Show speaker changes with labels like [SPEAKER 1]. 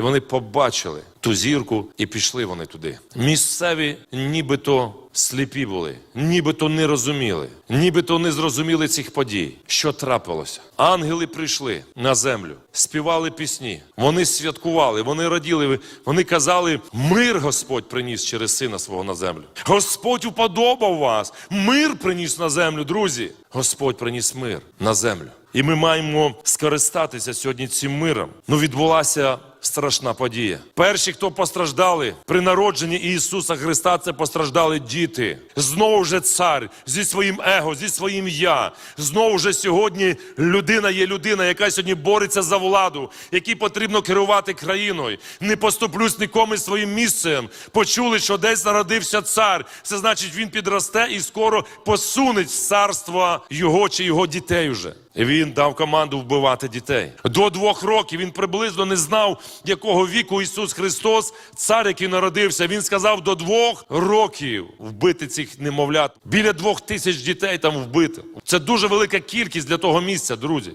[SPEAKER 1] І вони побачили ту зірку і пішли вони туди. Місцеві нібито сліпі були, нібито не розуміли, нібито не зрозуміли цих подій. Що трапилося? Ангели прийшли на землю, співали пісні, вони святкували, вони раділи, вони казали: мир Господь приніс через сина свого на землю. Господь уподобав вас, мир приніс на землю, друзі. Господь приніс мир на землю. І ми маємо скористатися сьогодні цим миром. Ну, відбулася страшна подія. Перші, хто постраждали при народженні Ісуса Христа, це постраждали діти. Знову вже цар зі своїм его, зі своїм я. Знову вже сьогодні людина є людина, яка сьогодні бореться за владу, якій потрібно керувати країною. Не поступлюсь нікому своїм місцем. Почули, що десь народився цар. Це значить, він підросте і скоро посунеть царство його чи його дітей уже. Він дав команду вбивати дітей. До двох років він приблизно не знав, якого віку Ісус Христос, цар, який народився. Він сказав до двох років вбити цих немовлят. Біля двох тисяч дітей там вбито. Це дуже велика кількість для того місця, друзі.